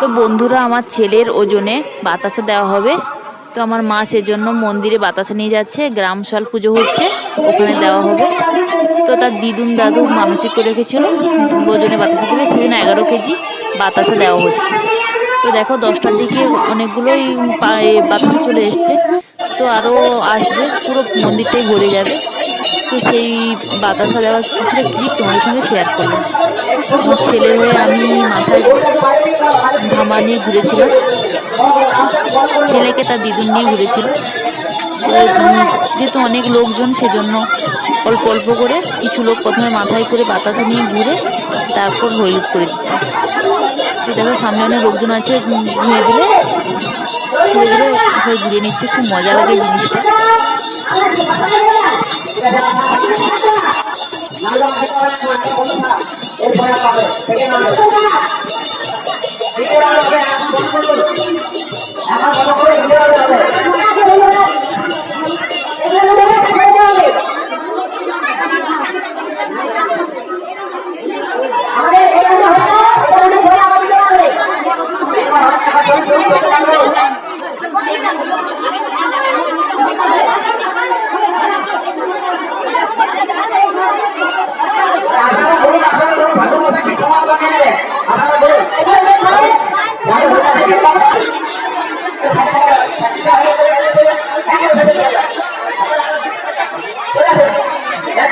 তো বন্ধুরা, আমার ছেলের ওজনে বাতাসা দেওয়া হবে। তো আমার মা সেজন্য মন্দিরে বাতাসা নিয়ে যাচ্ছে, গ্রাম সল পুজো হচ্ছে, ওখানে দেওয়া হবে। তো তার দিদুন দাদু মানসিক করে রেখেছিল, ওজনে বাতাসা দেবে, সেদিন এগারো কেজি বাতাসা দেওয়া হচ্ছে। তো দেখো, দশটার দিকে অনেকগুলোই বাতাসা চলে এসছে। তো আরও আসবে, পুরো মন্দিরটাই ভরে যাবে। তো সেই বাতাসা দেওয়ার কিছুটা ক্লিপ তোমাদের সঙ্গে শেয়ার করলাম। আমার ছেলের হয়ে আমি মাথায় ধামা নিয়ে ঘুরেছিলাম ছেলেকে তার দিদুন নিয়ে ঘুরেছিল। যেহেতু অনেক লোকজন, সেজন্য অল্প অল্প করে কিছু লোক প্রথমে মাথায় করে বাতাসে নিয়ে ঘুরে তারপর হলুদ করে দিচ্ছে। তো দেখো, সামনে অনেক লোকজন আছে ঘুরে দিলে। ঘুরে দিলে ঘুরিয়ে নিচ্ছে, খুব মজা লাগে জিনিসটা। এরপরে পাবে সেকেন্ড নাম্বার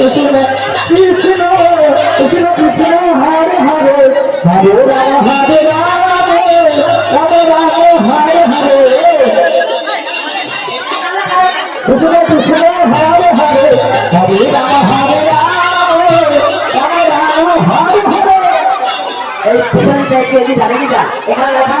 কৃষ্ণ কৃষ্ণ কৃষ্ণ কৃষ্ণ হরে হরে হরে রাম হরে রাম রাম রাম হরে হরে এখানে লেখা